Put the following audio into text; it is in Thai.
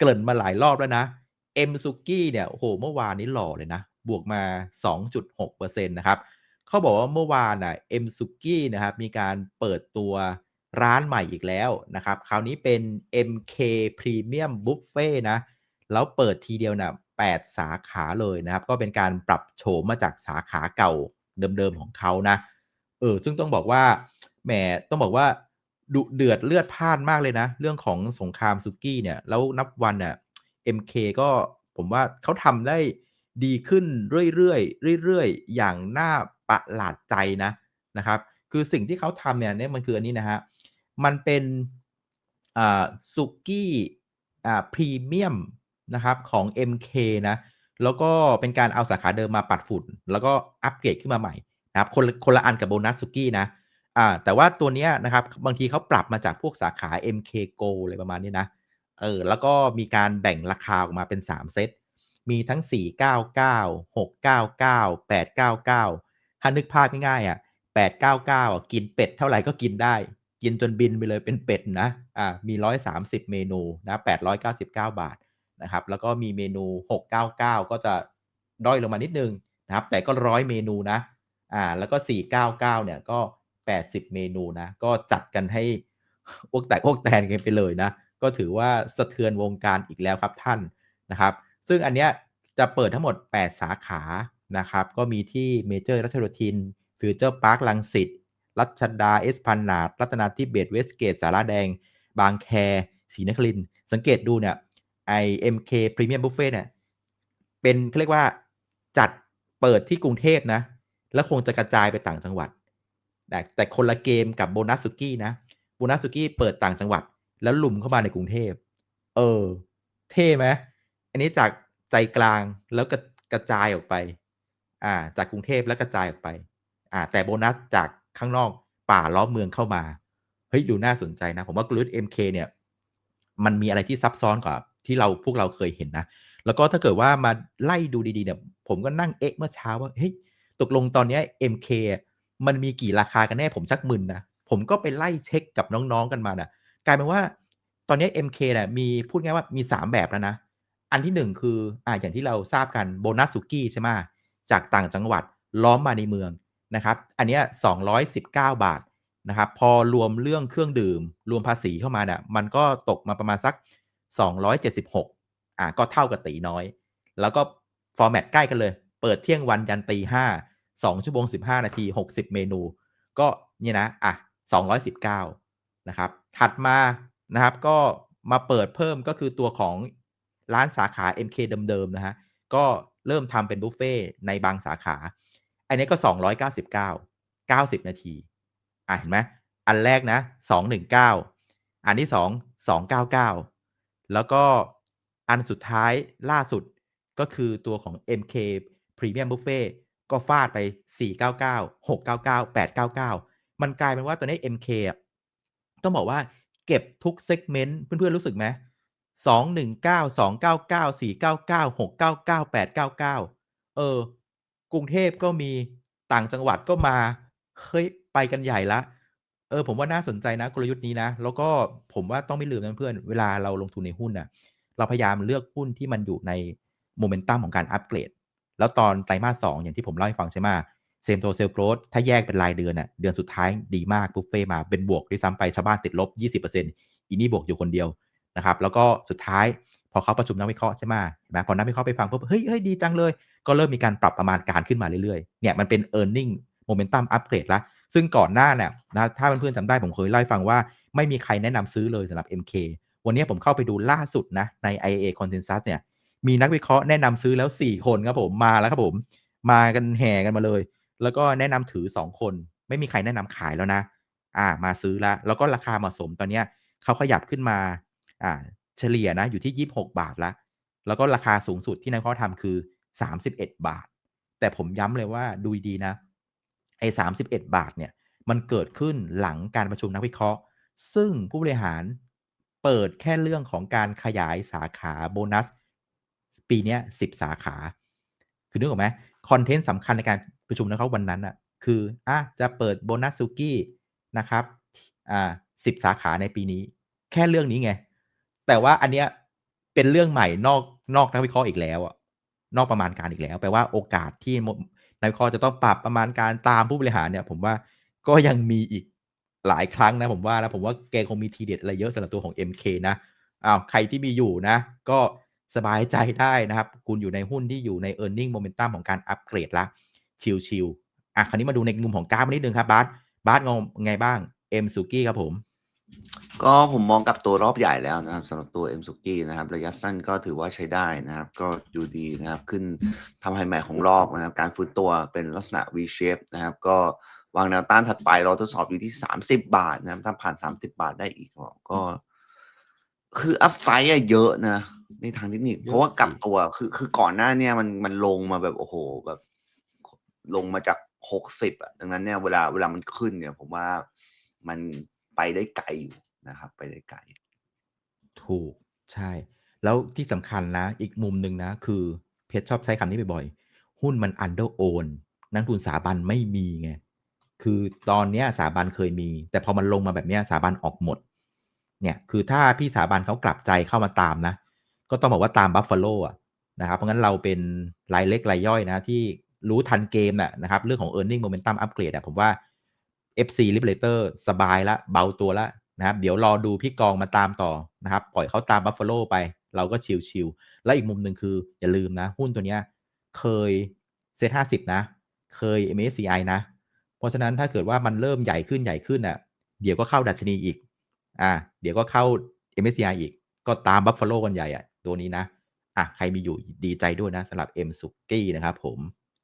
เกริ่นมาหลายรอบแล้วนะเอ็มซุกี้เนี่ยโอ้โหเมื่อวานนี้หล่อเลยนะ บวกมา 2.6%นะครับเขาบอกว่าเมื่อวานน่ะเอ็มซุกี้นะครับมีการเปิดตัวร้านใหม่อีกแล้วนะครับ คราวนี้เป็น MK Premium Buffet นะ แล้วเปิดทีเดียวนะ8สาขาเลยนะครับ ก็เป็นการปรับโฉมมาจากสาขาเก่าเดิมๆของเขานะ เออ ซึ่งต้องบอกว่า แหม ต้องบอกว่า ดุเดือดเลือดพล่านมากเลยนะ เรื่องของสงครามซุกี้เนี่ย แล้วนับวันเนี่ย MK ก็ผมว่าเขาทำได้ดีขึ้นเรื่อยๆเรื่อยๆ อย่างน่าประหลาดใจนะนะครับ คือสิ่งที่เขาทำเนี่ยนี่มันคืออันนี้นะฮะ มันเป็นซุกี้พรีเมียมนะครับของ MK นะ แล้วก็เป็นการเอาสาขาเดิมมาปัดฝุ่น แล้วก็อัปเกรดขึ้นมาใหม่นะครับ คนละคนละอันกับโบนัสซุกี้นะ อ่าแต่ว่าตัวเนี้ยนะครับบางทีเขาปรับมาจากพวกสาขา MK Go อะไรประมาณนี้นะเออแล้วก็มีการแบ่งราคาออกมาเป็น 3 เซต มีทั้ง 499 699 899ถ้านึกภาพง่ายๆอะ899กินเป็ดเท่าไหร่ก็กินได้ กินจนบินไปเลยเป็นเป็ดนะอ่ามี 130 เมนูนะ899 บาทนะครับแล้วก็มีเมนู 699 ก็จะด้อยลงมานิดนึงนะครับแต่ก็100เมนูนะอ่าแล้วก็ 499 เนี่ยก็ 80 เมนูนะ ก็จัดกันให้อ้วกแตกอ้วกแตนกันไปเลยนะ ก็ถือว่าสะเทือนวงการอีกแล้วครับท่านนะครับ ซึ่งอันเนี้ยจะเปิดทั้งหมด 8 สาขานะครับ ก็มีที่เมเจอร์รัชโยธินฟิวเจอร์พาร์คลังสิตรัชดาเอสพันนาดรัตนาธิเบศเวสเกตสาราแดง บางแคศรีนครินสังเกตดูเนี่ยไอเอ็มเคพรีเมียมบุฟเฟ่เนี่ยเป็นเขาเรียกว่าจัดเปิดที่กรุงเทพนะ แล้วคงจะกระจายไปต่างจังหวัด แต่แต่คนละเกมกับโบนัสซุกี้นะโบนัสซุกี้เปิดต่างจังหวัด แล้วลุมเข้ามาในกรุงเทพ เออ เท่ไหมอันนี้จากใจกลางแล้วกระกระจายออกไป อ่า จากกรุงเทพแล้วกระจายออกไป อ่า แต่โบนัสจากข้างนอกป่าล้อมเมืองเข้ามาเฮ้ยดูน่าสนใจนะ ผมว่ากลุ่ม MK เนี่ย มันมีอะไรที่ซับซ้อนกว่าที่เราพวกเราเคยเห็นนะ แล้วก็ถ้าเกิดว่ามาไล่ดูดีๆเนี่ย ผมก็นั่งเอ๊ะเมื่อเช้าว่าเฮ้ยตกลงตอนนี้ MK มันมีกี่ราคากันแน่ผมชักมึนนะผมก็ไปไล่เช็คกับน้องๆกันมาน่ะกลายเป็นว่าตอนนี้ MK เนี่ยมีพูดง่ายว่ามี 3 แบบแล้วนะ อันที่ 1 คืออ่าอย่างที่เราทราบกันโบนัสซุกี้ใช่ไหมจากต่างจังหวัดล้อมมาในเมืองนะครับ อันนี้ย219 บาทนะครับ พอรวมเรื่องเครื่องดื่ม รวมภาษีเข้ามาเนี่ยมันก็ตกมาประมาณสัก 276อ่าก็เท่ากับตีน้อย แล้วก็ฟอร์แมตใกล้กันเลย เปิดเที่ยงวันยันตีห้า 2 ชั่วโมง 15 นาที 60 เมนู ก็นี่นะ อะ 219 นะครับ ถัดมานะครับก็มาเปิดเพิ่มก็คือตัวของร้านสาขา MK เดิม ๆ นะฮะ ก็เริ่มทำเป็นบุฟเฟ่ในบางสาขา อันนี้ก็ 299 90 นาที อะ เห็นไหมอันแรกนะ 219 อันที่ 2 299 แล้วก็อันสุดท้ายล่าสุดก็คือตัวของ MK Premium Buffet ก็ฟาดไป 499 699 899 มันกลายเป็นว่าตัวนี้ MK ต้องบอกว่าเก็บทุกเซกเมนต์เพื่อนๆรู้สึกไหม219 299 499 699 899เออ กรุงเทพก็มีต่างจังหวัดก็มา เฮ้ย ไปกันใหญ่ล้วเออ ผมว่าน่าสนใจนะกลยุทธ์นี้นะ แล้วก็ผมว่าต้องไม่ลืมนะเพื่อน เวลาเราลงทุนในหุ้นนะเราพยายามเลือกหุ้นที่มันอยู่ในโมเมนตัมของการอัปเกรด แล้วตอนไตรมาส2อย่างที่ผมเล่าให้ฟังใช่ไหม Same Store Sales Growth ถ้าแยกเป็นรายเดือนน่ะเดือนสุดท้ายดีมากบุฟเฟ่มาเป็นบวกด้วยซ้ำไปชาวบ้านติดลบ 20%อีนี่บวกอยู่คนเดียวนะครับแล้วก็สุดท้ายพอเขาประชุมนักวิเคราะห์ใช่ไหมเห็นไหมพอนักวิเคราะห์ไปฟังปุ๊บเฮ้ยเฮ้ยดีจังเลย ก็เริ่มมีการปรับประมาณการขึ้นมาเรื่อยๆเนี่ยมันเป็น earning momentum upgrade ล้วซึ่งก่อนหน้าเนี่ยนะถ้าเพื่อนๆจำได้ผมเคยเล่าให้ฟังว่าไม่มีใครแนะนำซื้อเลยสำหรับ MK วันนี้ผมเข้าไปดูล่าสุดนะใน IA Consensus เนี่ย มีนักวิเคราะห์แนะนำซื้อแล้ว 4 คนครับผมมาแล้วครับผม มากันแห่กันมาเลย แล้วก็แนะนำถือ 2 คน ไม่มีใครแนะนำขายแล้วนะ อ่า มาซื้อแล้วแล้วก็ราคาเหมาะสมตอนเนี้ยเขาขยับขึ้นมา อ่า เฉลี่ยนะอยู่ที่ 26 บาทแล้วแล้วก็ราคาสูงสุดที่นักวิเคราะห์ทำคือ 31 บาท แต่ผมย้ำเลยว่าดูดีนะไอ้31บาทเนี่ยมันเกิดขึ้นหลังการประชุมนักวิเคราะห์ ซึ่งผู้บริหารเปิดแค่เรื่องของการขยายสาขาโบนัส ปีนี้ย10สาขา คือนึกออกไหมคอนเทนต์สำคัญในการประชุมนะครับวันนั้นอะคืออะจะเปิดโบนัสซุกี้นะครับอ่า10สาขาในปีนี้ แค่เรื่องนี้ไง แต่ว่าอันเนี้ยเป็นเรื่องใหม่นอกนอกนักวิเคราะห์อีกแล้วอะนอกประมาณการอีกแล้ว แปลว่าโอกาสที่นักวิเคราะห์จะต้องปรับประมาณการตามผู้บริหารเนี่ย ผมว่าก็ยังมีอีกหลายครั้งนะผมว่านะผมว่าแกคงมีทีเด็ดอะไรเยอะสำหรับตัวของ MK นะอ้าวใครที่มีอยู่นะ ก็ สบายใจได้นะครับ คุณอยู่ในหุ้นที่อยู่ใน e a r n i n g momentum ของการอัปเกรดละชิลๆอะคราวนี้มาดูในมุมของกราฟนิดนึงครับบาสบาสงงไงบ้างเอ็มสุกี้ครับผม ก็ผมมองกับตัวรอบใหญ่แล้วนะครับสำหรับตัว m อ็มสุนะครับ ระยะสั้นก็ถือว่าใช้ได้นะครับ ก็ดูดีนะครับขึ้นทำไฮแมทของรอบนะครับ การฟื้นตัวเป็นลักษณะ V shape นะครับ ก็วางแนวต้านถัดไปเราทดสอบอยู่ที่ 30 บาทนะครับถ้าผ่าน 30 บาทได้อีกก็ คืออัพไซด์อะเยอะนะ ในทางเทคนิค เยอะ เพราะว่ากลับสิตัวคือคือก่อนหน้าเนี่ยมันมันลงมาแบบโอ้โหแบบ ลงมาจาก60อะดังนั้นเนี่ยเวลาเวลามันขึ้นเนี่ย ผมว่ามันไปได้ไกลอยู่นะครับ ไปได้ไกล ถูกใช่ แล้วที่สำคัญนะ อีกมุมหนึ่งนะ คือเพชรชอบใช้คำนี้บ่อยๆ หุ้นมัน under own นักลงทุนสถาบันไม่มีไง คือตอนเนี้ยสถาบันเคยมี แต่พอมันลงมาแบบเนี้ยสถาบันออกหมด เนี่ยคือถ้าพี่สถาบันเขากลับใจเข้ามาตามนะ ก็ต้องบอกว่าตาม Buffalo อะนะครับเพราะงั้นเราเป็นรายเล็กรายย่อยนะที่รู้ทันเกมน่ะนะครับเรื่องของ earning momentum upgrade อะผมว่า FC Liberator สบายล้วเบาตัวล้วนะครับเดี๋ยวรอดูพี่กองมาตามต่อนะครับ ปล่อยเขาตาม Buffalo ไป เราก็ชิลๆและอีกมุมหนึ่งคือ อย่าลืมนะ หุ้นตัวเนี้ยเคยเซ็ตห้าสิบนะ เคย MSCI นะ เพราะฉะนั้นถ้าเกิดว่ามันเริ่มใหญ่ขึ้นใหญ่ขึ้นอะเดี๋ยวก็เข้าดัชนีอีก อ่า เดี๋ยวก็เข้า MSCI อีก ก็ตาม Buffalo กันใหญ่อะตัวนี้นะ อะ ใครมีอยู่ดีใจด้วยนะสำหรับ M สุกี้นะครับผม